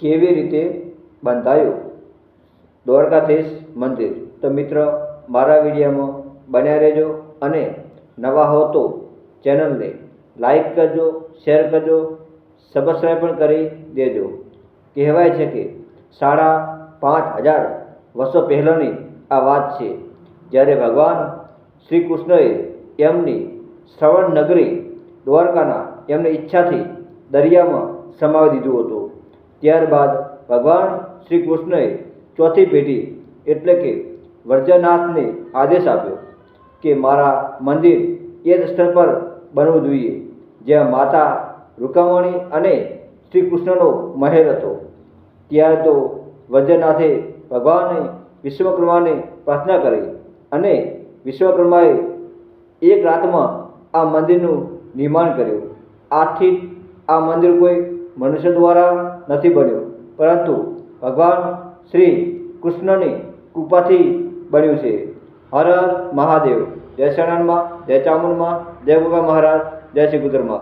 કેવી રીતે બંધાયું? દ્વારકાધીશ મંદિર. તો મિત્ર, મારા વિડીયોમાં બન્યા રહેજો અને નવા હો તો ચેનલને લાઈક કરજો, શેર કરજો, સબસ્ક્રાઈબ પણ કરી દેજો. કહેવાય છે કે સાડા પાંચ હજાર વર્ષો પહેલાંની આ વાત છે. જ્યારે ભગવાન શ્રી કૃષ્ણએ એમની શ્રવણ નગરી દ્વારકાના એમની ઈચ્છાથી દરિયામાં સમાવી દીધું હતું. ત્યારબાદ ભગવાન શ્રી કૃષ્ણએ ચોથી પેઢી એટલે કે વર્જનાથને આદેશ આપ્યો કે મારા મંદિર એ જ સ્થળ પર બનવું જોઈએ, જ્યાં માતા રૂકમણી અને શ્રી કૃષ્ણનો મહેલ હતો. ત્યારે તો વજ્રનાથે ભગવાને વિશ્વકર્માને પ્રાર્થના કરી અને વિશ્વકર્માએ એક રાતમાં આ મંદિરનું નિર્માણ કર્યું. આથી આ મંદિર કોઈ મનુષ્ય દ્વારા નથી બન્યું. પરંતુ ભગવાન શ્રી કૃષ્ણની કૃપાથી બન્યું છે. હર હર મહાદેવ. જય શરણમાં જય ચામુંડમાં. જય ગોગા મહારાજ. જય શ્રી ગુદરમાં